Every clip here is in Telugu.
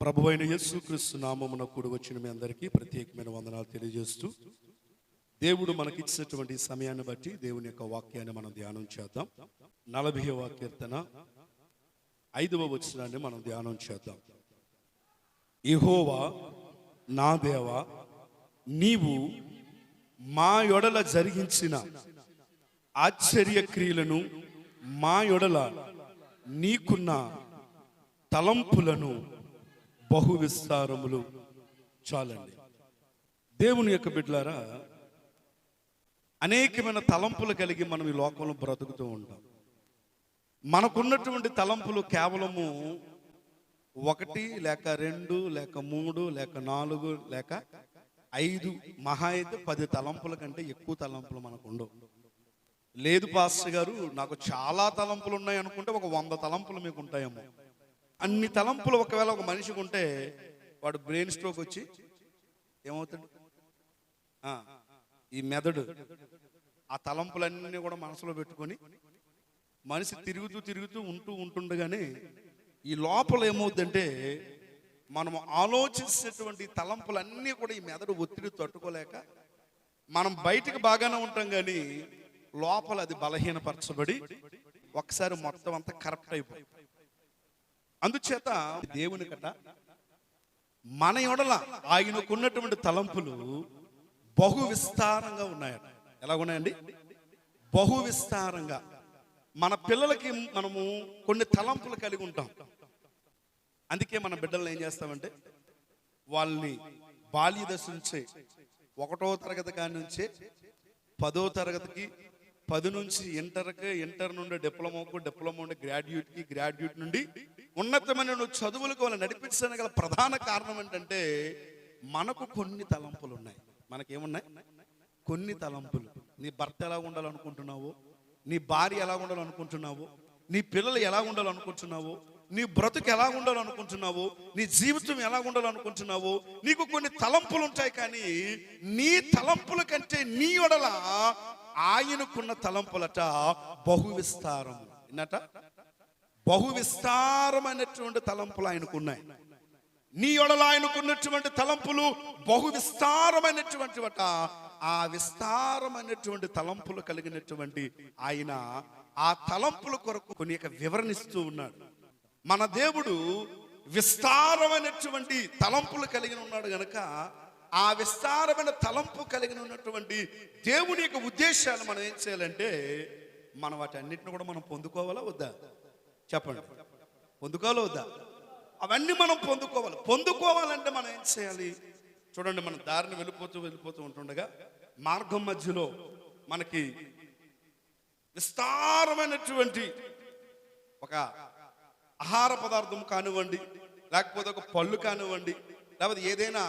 ప్రభు అయిన యేసుక్రీస్తు నామమున కూడి వచ్చిన మీ అందరికీ ప్రత్యేకమైన వందనాలు తెలియజేస్తూ దేవుడు మనకిచ్చినటువంటి సమయాన్ని బట్టి దేవుని యొక్క వాక్యాన్ని మనం ధ్యానం చేద్దాం. నలభైవ కీర్తన ఐదవ వచనాన్ని మనం ధ్యానం చేద్దాం. ఇహోవా నా దేవా నీవు మా యొడల జరిగించిన ఆశ్చర్య క్రియలను మా యొడల నీకున్న తలంపులను బహు విస్తారములు చాలండి. దేవుని యొక్క బిడ్డలారా అనేకమైన తలంపులు కలిగి మనం ఈ లోకంలో బ్రతుకుతూ ఉంటాం. మనకున్నటువంటి తలంపులు కేవలము ఒకటి లేక రెండు లేక మూడు లేక నాలుగు లేక ఐదు మహా అయితే పది తలంపుల కంటే ఎక్కువ తలంపులు మనకు ఉండవు లేదు పాస్టర్ గారు నాకు చాలా తలంపులు ఉన్నాయి అనుకుంటే ఒక వంద తలంపులు మీకు ఉంటాయేమో అన్ని తలంపులు ఒకవేళ ఒక మనిషికి ఉంటే వాడు బ్రెయిన్ స్ట్రోక్ వచ్చి ఏమవుతాడు? ఈ మెదడు. ఆ తలంపులన్నీ కూడా మనసులో పెట్టుకొని మనిషి తిరుగుతూ తిరుగుతూ ఉంటూ ఉంటుండగానే ఈ లోపల ఏమవుతుందంటే మనం ఆలోచించేటువంటి తలంపులన్నీ కూడా ఈ మెదడు ఒత్తిడి తట్టుకోలేక మనం బయటికి బాగానే ఉంటాం కానీ లోపల అది బలహీనపరచబడి ఒకసారి మొత్తం అంతా కరెక్ట్ అయిపోయి అందుచేత దేవుని కట మన యొడల ఆయనకున్నటువంటి తలంపులు బహు విస్తారంగా ఉన్నాయట. ఎలా ఉన్నాయండి బహు విస్తారంగా. మన పిల్లలకి మనము కొన్ని తలంపులు కలిగి ఉంటాం. అందుకే మన బిడ్డలను ఏం చేస్తామంటే వాళ్ళని బాల్య దశ నుంచే ఒకటో తరగతి కాడి నుంచే పదో తరగతికి పది నుంచి ఇంటర్కి ఇంటర్ నుండి డిప్లొమాకు డిప్లొమా నుండి గ్రాడ్యుయేట్కి గ్రాడ్యుయేట్ నుండి ఉన్నతమైన నువ్వు చదువులకు వాళ్ళు నడిపించడానికి గల ప్రధాన కారణం ఏంటంటే మనకు కొన్ని తలంపులు ఉన్నాయి. మనకేమున్నాయి? కొన్ని తలంపులు. నీ భర్త ఎలా ఉండాలనుకుంటున్నావు? నీ భార్య ఎలా ఉండాలనుకుంటున్నావు? నీ పిల్లలు ఎలా ఉండాలనుకుంటున్నావు? నీ బ్రతుకు ఎలా ఉండాలనుకుంటున్నావు? నీ జీవితం ఎలా ఉండాలనుకుంటున్నావు? నీకు కొన్ని తలంపులు ఉంటాయి కానీ నీ తలంపుల కంటే నీ ఒడల ఆయనకున్న తలంపులట బహు విస్తారం ఎన్నట బహు విస్తారమైనటువంటి తలంపులు ఆయనకున్నాయి. నీ యొడల ఆయనకున్నటువంటి తలంపులు బహు విస్తారమైనటువంటి వట ఆ విస్తారమైనటువంటి తలంపులు కలిగినటువంటి ఆయన ఆ తలంపుల కొరకు కొన్ని వివరణిస్తూ ఉన్నాడు. మన దేవుడు విస్తారమైనటువంటి తలంపులు కలిగి ఉన్నాడు గనక ఆ విస్తారమైన తలంపు కలిగి ఉన్నటువంటి దేవుని యొక్క ఉద్దేశాలు మనం ఏం చేయాలంటే మనం వాటన్నిటిని కూడా మనం పొందుకోవాలా వద్దా? చెప్పండి. పొందుకోవాలా వద్దా? అవన్నీ మనం పొందుకోవాలి. పొందుకోవాలంటే మనం ఏం చేయాలి? చూడండి మన దారిని వెళ్ళిపోతూ వెళ్ళిపోతూ ఉంటుండగా మార్గం మధ్యలో మనకి విస్తారమైనటువంటి ఒక ఆహార పదార్థం కానివ్వండి లేకపోతే ఒక పళ్ళు కానివ్వండి లేకపోతే ఏదైనా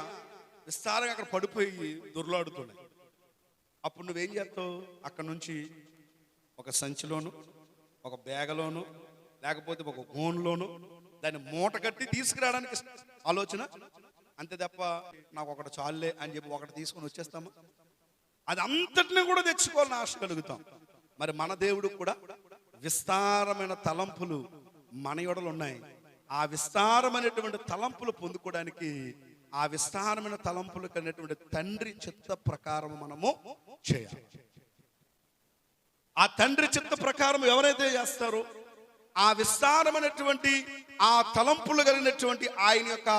విస్తారంగా అక్కడ పడిపోయి దొర్లాడుతున్నాయి. అప్పుడు నువ్వేం చేస్తావు? అక్కడ నుంచి ఒక సంచిలోను ఒక బ్యాగలోను లేకపోతే ఒక గోన్లోనో దాన్ని మూట కట్టి తీసుకురావడానికి ఆలోచన. అంతే తప్ప నాకు ఒకటి చాలులే అని చెప్పి ఒకటి తీసుకొని వచ్చేస్తామా? అది అంతటిని కూడా తెచ్చుకోవాలని ఆశ కలుగుతాం. మరి మన దేవుడు కూడా విస్తారమైన తలంపులు మన యొడలు ఉన్నాయి. ఆ విస్తారమైనటువంటి తలంపులు పొందుకోవడానికి ఆ విస్తారమైన తలంపులు కలిగినటువంటి తండ్రి చిత్త ప్రకారం మనము చేయాలి. ఆ తండ్రి చిత్త ప్రకారం ఎవరైతే చేస్తారో ఆ విస్తారమైనటువంటి ఆ తలంపులు కలిగినటువంటి ఆయన యొక్క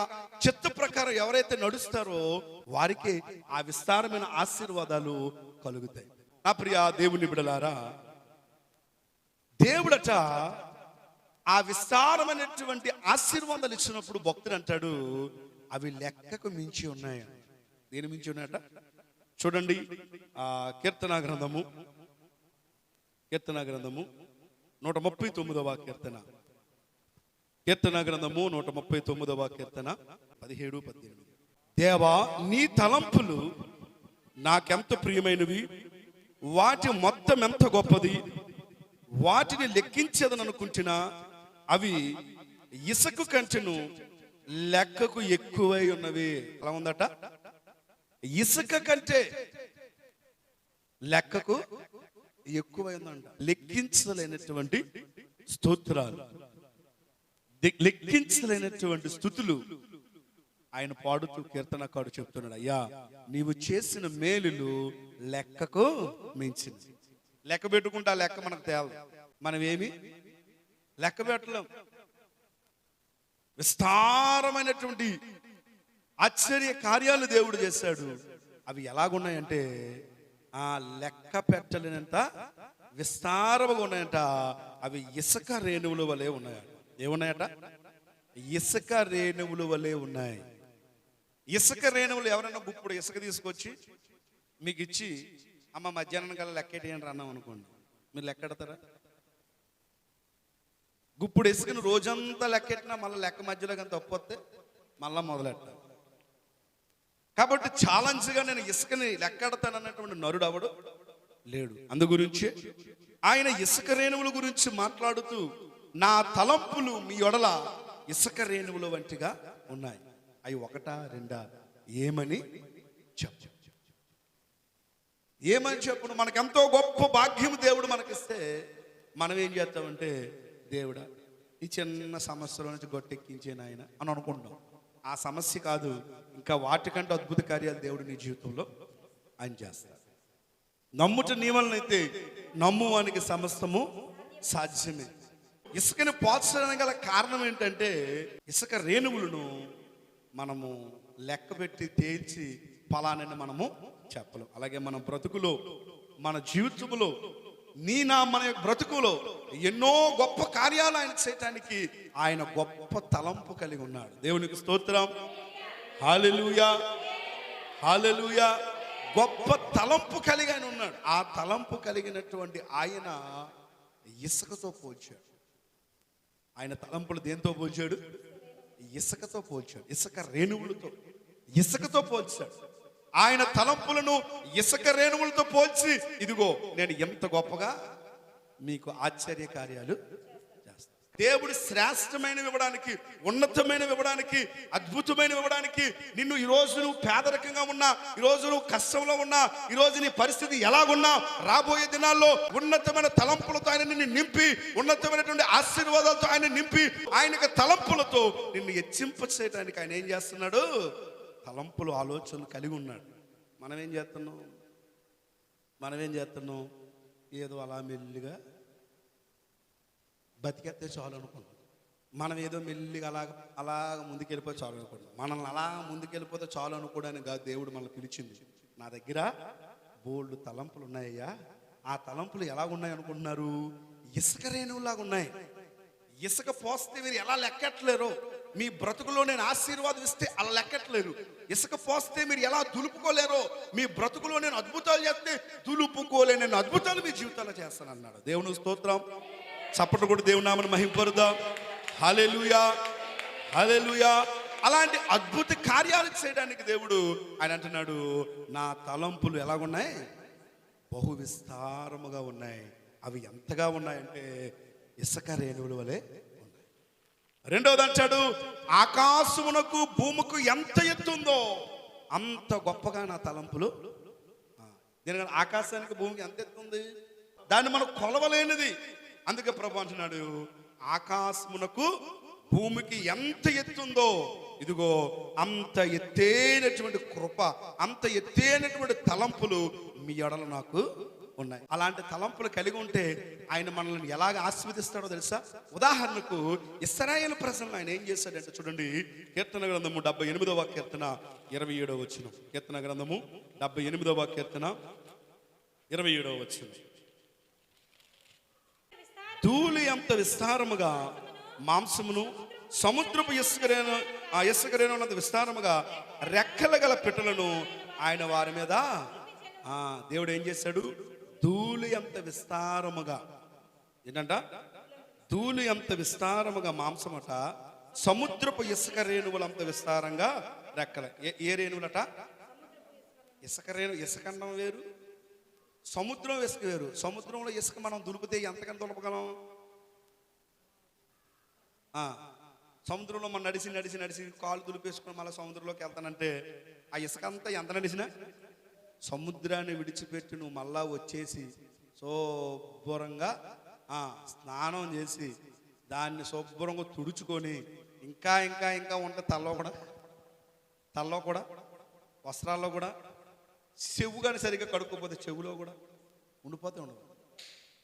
చిత్త ప్రకారం ఎవరైతే నడుస్తారో వారికి ఆ విస్తారమైన ఆశీర్వాదాలు కలుగుతాయి. నా ప్రియ దేవుని బిడలారా దేవుడట ఆ విస్తారమైనటువంటి ఆశీర్వాదాలు ఇచ్చినప్పుడు భక్తుడు అంటాడు అవి లెక్కకు మించి ఉన్నాయి? దేని మించి ఉన్నాయట? చూడండి ఆ కీర్తన గ్రంథము కీర్తన గ్రంథము నూట ముప్పై తొమ్మిదవ కీర్తన. కీర్తన గ్రంథము నూట ముప్పై తొమ్మిదవ కీర్తన పదిహేడు పద్దెనిమిది. దేవా నీ తలంపులు నాకెంత ప్రియమైనవి? వాటి మొత్తం ఎంత గొప్పది? వాటిని లెక్కించేదని అనుకుంటున్నా అవి ఇసుక కంచెను లెక్కకు ఎక్కువై ఉన్నవి. ఎలా ఉందట? ఇసుక కంటే లెక్కకు ఎక్కువైందంట. లెక్కించలేనటువంటి స్తోత్రాలు. లెక్కించలేనటువంటి స్థుతులు. ఆయన పాడుతూ కీర్తనకాడు చెప్తున్నాడు అయ్యా నీవు చేసిన మేలులు లెక్కకు మించింది లెక్క పెట్టుకుంటే ఆ లెక్క మనకు తేవాలి మనం ఏమి లెక్క పెట్టలేం. విస్తారమైనటువంటి ఆశ్చర్య కార్యాలు దేవుడు చేశాడు. అవి ఎలాగున్నాయంటే ఆ లెక్క పెట్టలేనంత విస్తారముగా ఉన్నాయంట. అవి ఇసుక రేణువుల వలె ఉన్నాయట ఏమున్నాయట? ఇసుక రేణువుల వలె ఉన్నాయి. ఇసుక రేణువులు ఎవరైనా గుప్పుడు ఇసుక తీసుకొచ్చి మీకు ఇచ్చి అమ్మ మధ్యాహ్నం కల్లా లెక్కేటేయండి అన్నాం అనుకోండి. మీరు లెక్కెడతారా గుప్పుడు ఇసుకని రోజంతా లెక్కెట్టినా మళ్ళీ లెక్క మధ్యలో కానీ తప్పొస్తే మళ్ళీ మొదలెట్టాలి. కాబట్టి ఛాలెంజ్గా నేను ఇసుకని లెక్కెడతానన్నటువంటి నరుడు అవడు లేడు. అందుగురించి ఆయన ఇసుక రేణువుల గురించి మాట్లాడుతూ నా తలంపులు మీ యొడల ఇసుక రేణువుల వంటిగా ఉన్నాయి. అవి ఒకటా రెండా? ఏమని చెప్పు. ఏమని చెప్పును? మనకెంతో గొప్ప భాగ్యం దేవుడు మనకిస్తే మనం ఏం చేస్తామంటే దేవుడా ఈ చిన్న సమస్యలో నుంచి గొట్టెక్కించే నాయన అని అనుకుంటాం ఆ సమస్య కాదు ఇంకా వాటికంటే అద్భుత కార్యాలు దేవుడు నీ జీవితంలో ఆయన చేస్తాడు. నమ్ముట నీ వలనైతే నమ్మువానికి సమస్తము సాధ్యమే. ఇసుకని పోల్చడానికి గల కారణం ఏంటంటే ఇసుక రేణువులను మనము లెక్క పెట్టి తేల్చి ఫలానని మనము చెప్పలేం. అలాగే మన బ్రతుకులో మన జీవితంలో నీ నా మన యొక్క బ్రతుకులో ఎన్నో గొప్ప కార్యాలు ఆయన చేయటానికి ఆయన గొప్ప తలంపు కలిగి ఉన్నాడు. దేవునికి స్తోత్రం. హాలెలుయా హాలెలుయా గొప్ప తలంపు కలిగి ఆయన ఉన్నాడు. ఆ తలంపు కలిగినటువంటి ఆయన ఇసుకతో పోల్చాడు. ఆయన తలంపులు దేంతో పోల్చాడు? ఇసుకతో పోల్చాడు. ఇసుక రేణువులతో. ఇసుకతో పోల్చాడు. ఆయన తలంపులను ఇసుక రేణువులతో పోల్చి ఇదిగో నేను ఎంత గొప్పగా మీకు ఆశ్చర్య కార్యాలు దేవుడు శ్రేష్టమైన ఇవ్వడానికి ఉన్నతమైన ఇవ్వడానికి అద్భుతమైన ఇవ్వడానికి నిన్ను ఈరోజు నువ్వు పేదరికంగా ఉన్నా ఈ నువ్వు కష్టంలో ఉన్నా ఈరోజు నీ పరిస్థితి ఎలాగున్నా రాబోయే దినాల్లో ఉన్నతమైన తలంపులతో ఆయన నిన్ను నింపి ఉన్నతమైనటువంటి ఆశీర్వాదాలతో ఆయన నింపి ఆయనకు తలంపులతో నిన్ను హెచ్చింప చేయడానికి ఆయన ఏం చేస్తున్నాడు? తలంపులు ఆలోచనలు కలిగి ఉన్నాడు. మనం ఏం చేస్తున్నాం? మనం ఏం చేస్తున్నాం? ఏదో అలా మెల్లిగా బతికెత్తే చాలు అనుకుంటున్నాం మనం ఏదో మెల్లిగా అలా అలాగ ముందుకెళ్ళిపోతే చాలు అనుకుంటాం మనల్ని అలా ముందుకెళ్ళిపోతే చాలు అనుకోవడానికి కాదు దేవుడు మనల్ని పిలిచింది. నా దగ్గర బోల్డ్ తలంపులు ఉన్నాయ్యా. ఆ తలంపులు ఎలా ఉన్నాయి అనుకుంటున్నారు? ఇసుక రేణువులాగా ఉన్నాయి. ఇసుక పోస్తే మీరు ఎలా లెక్కట్లేరు? మీ బ్రతుకులో నేను ఆశీర్వాదం ఇస్తే అలా లెక్కట్లేరు ఇసుక పోస్తే మీరు ఎలా దులుపుకోలేరో మీ బ్రతుకులో నేను అద్భుతాలు చేస్తే దులుపుకోలే నేను అద్భుతాలు మీ జీవితాల్లో చేస్తాను అన్నాడు దేవుని స్తోత్రం. చప్పట్లు కూడా దేవునామని మహింపరుదాం. హలెలుయా హలెలుయా అలాంటి అద్భుత కార్యాలు చేయడానికి దేవుడు ఆయన అంటున్నాడు నా తలంపులు ఎలాగున్నాయి? బహు విస్తారముగా ఉన్నాయి. అవి ఎంతగా ఉన్నాయంటే ఇసుక రేణువుల వలె ఉన్నాయి రెండవది అంటాడు ఆకాశమునకు భూముకు ఎంత ఎత్తుందో అంత గొప్పగా నా తలంపులు. నేను దీనికన్నా ఆకాశానికి భూమికి ఎంత ఎత్తుంది దాన్ని మనం కొలవలేనిది. అందుకే ప్రభు అంటున్నాడు ఆకాశమునకు భూమికి ఎంత ఎత్తుందో ఇదిగో అంత ఎత్తైనటువంటి కృప అంత ఎత్తైనటువంటి తలంపులు మీ ఎడలు నాకు ఉన్నాయి. అలాంటి తలంపులు కలిగి ఉంటే ఆయన మనల్ని ఎలాగ ఆస్వాదిస్తాడో తెలుసా? ఉదాహరణకు ఇస్రాయేల్ ప్రజలను ఆయన ఏం చేశాడంటే చూడండి కీర్తన గ్రంథము డెబ్బై ఎనిమిదవ కీర్తన ఇరవై ఏడవ వచ్చిన కీర్తన గ్రంథము డెబ్బై ఎనిమిదవ కీర్తన ఇరవై ఏడవ వచ్చిన ధూళి అంత విస్తారముగా మాంసమును సముద్రపు ఇసుకరేను ఆ ఇసుకరేను ఉన్నంత విస్తారముగా రెక్కల గల పిట్టలను ఆయన వారి మీద ఆ దేవుడు ఏం చేశాడు? ధూళి అంత విస్తారముగా. ఏంటంట? ధూళి అంత విస్తారముగా మాంసమట సముద్రపు ఇసుక రేణువులంత విస్తారంగా రెక్కల. ఏ- ఏ రేణువులట? ఇసుక రేణు ఇసుకండం వేరు సముద్రం ఇసుక వేరు. సముద్రంలో ఇసుక మనం దులిపితే ఎంతకని దులపగలం? సముద్రంలో మనం నడిచి నడిచి నడిచి కాలు దులిపేసుకుని మళ్ళీ సముద్రంలోకి వెళ్తానంటే ఆ ఇసుక అంతా ఎంత నడిచినా సముద్రాన్ని విడిచిపెట్టి నువ్వు మళ్ళా వచ్చేసి శుభ్రంగా స్నానం చేసి దాన్ని శుభ్రంగా తుడుచుకొని ఇంకా ఇంకా ఇంకా ఉంటే తల్లో కూడా తలలో కూడా వస్త్రాల్లో కూడా చెవు కానీ సరిగ్గా కడుక్కోపోతే చెవులో కూడా ఉండిపోతే ఉండదు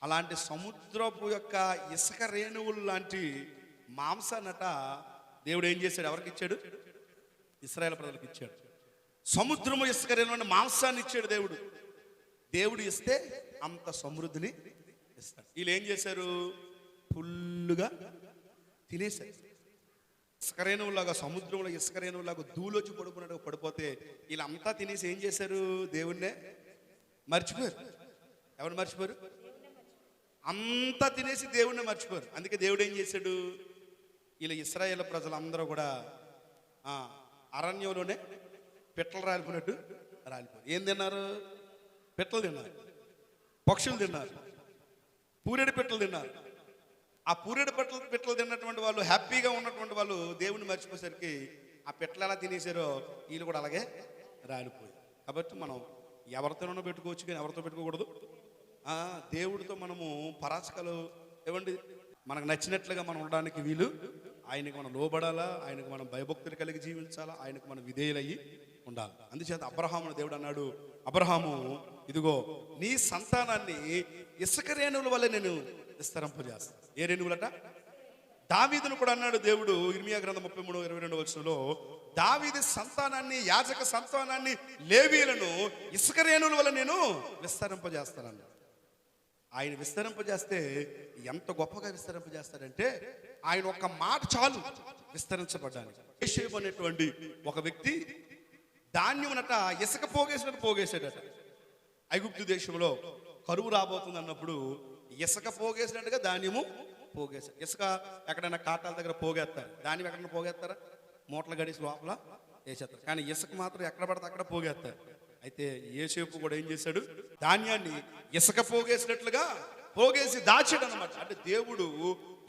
అలాంటి సముద్రపు యొక్క ఇసుక రేణువులు లాంటి మాంసాన్నట దేవుడు ఏం చేశాడు? ఎవరికి ఇచ్చాడు? ఇస్రాయేల్ ప్రజలకు ఇచ్చాడు. సముద్రము ఇసుక మాంసాన్ని ఇచ్చాడు దేవుడు. దేవుడు ఇస్తే అంత సమృద్ధిని ఇస్తాడు. వీళ్ళు ఏం చేశారు? ఫుల్లుగా తినేశారు. ఇసుకరేణువులాగా సముద్రంలో ఇసుకరేణువులాగా దూలోచి పడుకున్నట్టు పడిపోతే వీళ్ళంతా తినేసి ఏం చేశారు? దేవుణ్ణే మర్చిపోయారు. ఎవరు మర్చిపోరు అంతా తినేసి దేవుణ్ణి మర్చిపోరు అందుకే దేవుడు ఏం చేశాడు? వీళ్ళ ఇస్రాయేల్ ప్రజలందరూ కూడా అరణ్యంలోనే పిట్టలు రాలిపోయినట్టు రాలిపోయారు ఏం తిన్నారు? పిట్టలు తిన్నారు. పక్షులు తిన్నారు. పూరేడు పిట్టలు తిన్నారు. ఆ పూరేడు పిట్టలు పిట్టలు తిన్నటువంటి వాళ్ళు హ్యాపీగా ఉన్నటువంటి వాళ్ళు దేవుని మర్చిపోయేసరికి ఆ పిట్టలు ఎలా తినేసారో వీళ్ళు కూడా అలాగే రాలిపోయారు. కాబట్టి మనం ఎవరితోనో పెట్టుకోవచ్చు కానీ ఎవరితో పెట్టుకోకూడదు. దేవుడితో మనము పరాచకాలు ఏమండి మనకు నచ్చినట్లుగా మనం ఉండడానికి వీలు. ఆయనకు మనం లోబడాలా? ఆయనకు మనం భయభక్తులు కలిగి జీవించాలా? ఆయనకు మనం విధేయులయ్యి ఉండాలి. అందుచేత అబ్రహామును దేవుడు అన్నాడు అబ్రహాము ఇదిగో నీ సంతానాన్ని ఇసుక రేణువుల వల్ల నేను విస్తరింపజేస్తాను ఏ రేణువులట? దావీదును కూడా అన్నాడు దేవుడు ఇర్మియా గ్రంథం ముప్పై మూడు ఇరవై రెండు వచ్చంలో దావీది సంతానాన్ని యాజక సంతానాన్ని లేవీలను ఇసుక రేణువుల వల్ల నేను విస్తరింపజేస్తానన్నాడు ఆయన విస్తరింపజేస్తే ఎంత గొప్పగా విస్తరింపజేస్తాడంటే ఆయన ఒక్క మాట చాలు విస్తరించబడ్డానికి. అనేటువంటి ఒక వ్యక్తి ధాన్యమునట ఇసుక పోగేసినట్టు పోగేసాడట ఐగుప్తు దేశంలో కరువు రాబోతుంది అన్నప్పుడు ఇసుక పోగేసినట్టుగా ధాన్యము పోగేశారు ఇసుక ఎక్కడైనా కాటాల దగ్గర పోగేస్తారు. ధాన్యం ఎక్కడైనా పోగేస్తారా? మూటలు గడిసి లోపల వేసేస్తారు. కానీ ఇసుక మాత్రం ఎక్కడ పడితే అక్కడ పోగేస్తారు. అయితే ఏసేపు కూడా ఏం చేశాడు? ధాన్యాన్ని ఇసుక పోగేసినట్లుగా పోగేసి దాచాడు అనమాట అంటే దేవుడు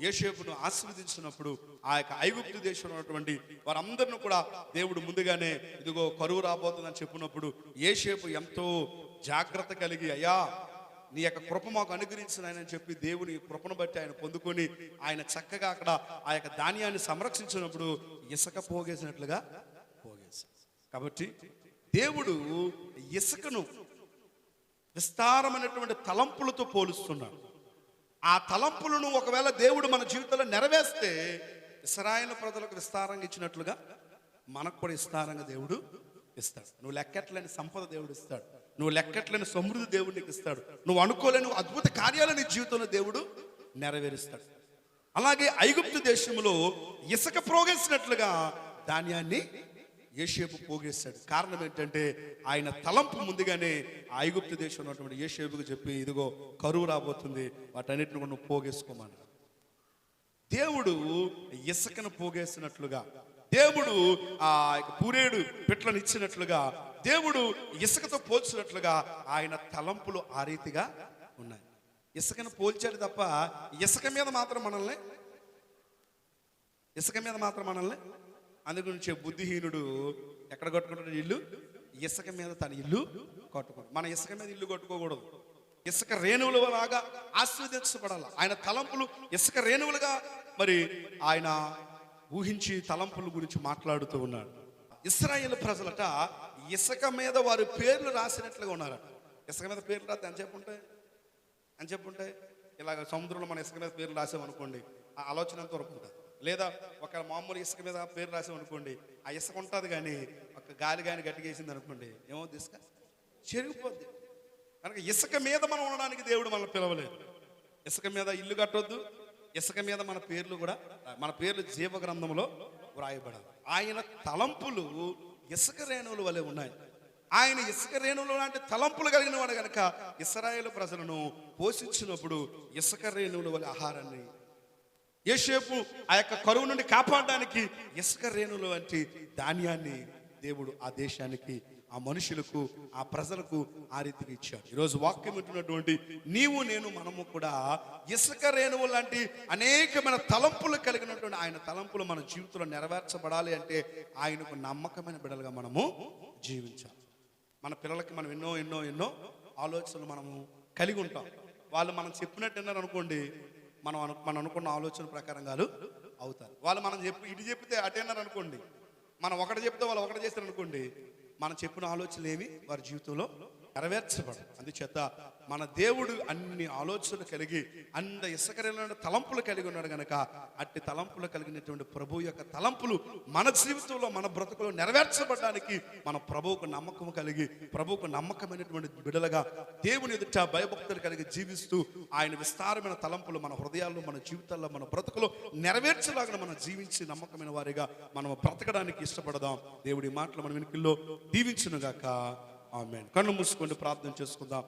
యేషేపును ఆశీర్వదించినప్పుడు ఆ యొక్క ఐగుప్తు దేశంలో ఉన్నటువంటి వారందరిని కూడా దేవుడు ముందుగానే ఇదిగో కరువు రాబోతుందని చెప్పినప్పుడు ఏషేపు ఎంతో జాగ్రత్త కలిగి అయ్యా నీ యొక్క కృప మాకు అనుగ్రహించిన ఆయన చెప్పి దేవుని కృపను బట్టి ఆయన పొందుకొని ఆయన చక్కగా అక్కడ ఆ యొక్క ధాన్యాన్ని సంరక్షించినప్పుడు ఇసుక పోగేసినట్లుగా పోగేసి కాబట్టి దేవుడు ఇసుకను విస్తారమైనటువంటి తలంపులతో పోలుస్తున్నాడు. ఆ తలంపులను ఒకవేళ దేవుడు మన జీవితంలో నెరవేస్తే ఇస్రాయేల్ ప్రజలకు విస్తారంగా ఇచ్చినట్లుగా మనకు కూడా విస్తారంగా దేవుడు ఇస్తాడు. నువ్వు లెక్కట్లేని సంపద దేవుడు ఇస్తాడు. నువ్వు లెక్కట్లేని సమృద్ధి దేవుడు నీకు ఇస్తాడు. నువ్వు అనుకోలేని అద్భుత కార్యాలు నీ జీవితంలో దేవుడు నెరవేరుస్తాడు. అలాగే ఐగుప్తు దేశంలో ఇసుక ప్రోగేసినట్లుగా ధాన్యాన్ని ఏషేపు పోగేశాడు. కారణం ఏంటంటే ఆయన తలంపు ముందుగానే ఆ ఐగుప్తు దేశంలో ఉన్నటువంటి ఏషేపుకు చెప్పి ఇదిగో కరువు రాబోతుంది. వాటన్నిటిని కూడా నువ్వు దేవుడు ఇసుకను పోగేసినట్లుగా దేవుడు ఆ పూరేడు పిట్లను ఇచ్చినట్లుగా దేవుడు ఇసుకతో పోల్చినట్లుగా ఆయన తలంపులు ఆ రీతిగా ఉన్నాయి. ఇసుకను పోల్చాడు తప్ప ఇసుక మీద మాత్రం మనల్ని ఇసుక మీద మాత్రం మనల్ని అందుగురించి బుద్ధిహీనుడు ఎక్కడ కట్టుకుంటాడు? ఇల్లు? ఇసుక మీద తన ఇల్లు కట్టుకోడు మన ఇసుక మీద ఇల్లు కట్టుకోకూడదు. ఇసుక రేణువుల లాగా ఆస్వాదించబడాలి ఆయన తలంపులు ఇసుక రేణువులుగా మరి ఆయన ఊహించి తలంపుల గురించి మాట్లాడుతూ ఉన్నాడు. ఇస్రాయేల్ ప్రజలట ఇసుక మీద వారి పేర్లు రాసినట్లుగా ఉన్నారట. ఇసుక మీద పేర్లు రాస్తే అని చెప్పుంటే అని చెప్పుంటే ఇలాగ సముద్రంలో మన ఇసుక మీద పేర్లు రాసామనుకోండి ఆ ఆలోచన ఎంత వరకు ఉంటుంది. లేదా ఒక మామూలు ఇసుక మీద పేరు రాసామనుకోండి ఆ ఇసుక ఉంటుంది కానీ ఒక గాలి కానీ గట్టిగేసింది అనుకోండి ఏమవుతుంది ఇసుక? చెరిగిపోద్ది. కనుక ఇసుక మీద మనం ఉండడానికి దేవుడు మనల్ని పిలవలేదు. ఇసుక మీద ఇల్లు కట్టొద్దు ఇసుక మీద మన పేర్లు కూడా మన పేర్లు జీవ గ్రంథంలో వ్రాయబడాలి ఆయన తలంపులు ఇసుక రేణువుల వలె ఉన్నాయి. ఆయన ఇసుక రేణువులు లాంటి తలంపులు కలిగిన వాడు కనుక ఇస్రాయేల్ ప్రజలను పోషించినప్పుడు ఇసుక రేణువుల వలె ఆహారాన్ని యేషేపు ఆ యొక్క కరువు నుండి కాపాడడానికి ఇసుక రేణులు వంటి ధాన్యాన్ని దేవుడు ఆ దేశానికి ఆ మనుషులకు ఆ ప్రజలకు ఆ రీతికి ఇచ్చాడు. ఈరోజు వాక్యం ఉంటున్నటువంటి నీవు నేను మనము కూడా ఇసుక రేణువు లాంటి అనేకమైన తలంపులు కలిగినటువంటి ఆయన తలంపులు మన జీవితంలో నెరవేర్చబడాలి అంటే ఆయనకు నమ్మకమైన బిడలుగా మనము జీవించాలి. మన పిల్లలకి మనం ఎన్నో ఎన్నో ఎన్నో ఆలోచనలు మనము కలిగి ఉంటాం. వాళ్ళు మనం చెప్పినట్టు విన్నారు అనుకోండి మనం అను మనం అనుకున్న ఆలోచన ప్రకారం కాదు అవుతారు. వాళ్ళు మనం చెప్పి ఇటు చెప్తే అటేనారు అనుకోండి. మనం ఒకటి చెప్తే వాళ్ళు ఒకటి చేస్తారు అనుకోండి మనం చెప్పిన ఆలోచనలు ఏమి వారి జీవితంలో నెరవేర్చబడు. అందుచేత మన దేవుడు అన్ని ఆలోచనలు కలిగి అన్న ఇసుకరైన తలంపులు కలిగి ఉన్నాడు గనక అట్టి తలంపులు కలిగినటువంటి ప్రభు యొక్క తలంపులు మన జీవితంలో మన బ్రతుకులో నెరవేర్చబడడానికి మన ప్రభువుకు నమ్మకం కలిగి ప్రభువుకు నమ్మకమైనటువంటి బిడలుగా దేవుని ఎదుట భయభక్తులు కలిగి జీవిస్తూ ఆయన విస్తారమైన తలంపులు మన హృదయాల్లో మన జీవితాల్లో మన బ్రతుకులో నెరవేర్చలాగా మనం జీవించి నమ్మకమైన వారిగా మనం బ్రతకడానికి ఇష్టపడదాం. దేవుడి మాటలు మన వెనుకల్లో దీవించునుగాక. ఆమె కళ్ళు మూసుకొని ప్రార్థన చేసుకుందాం.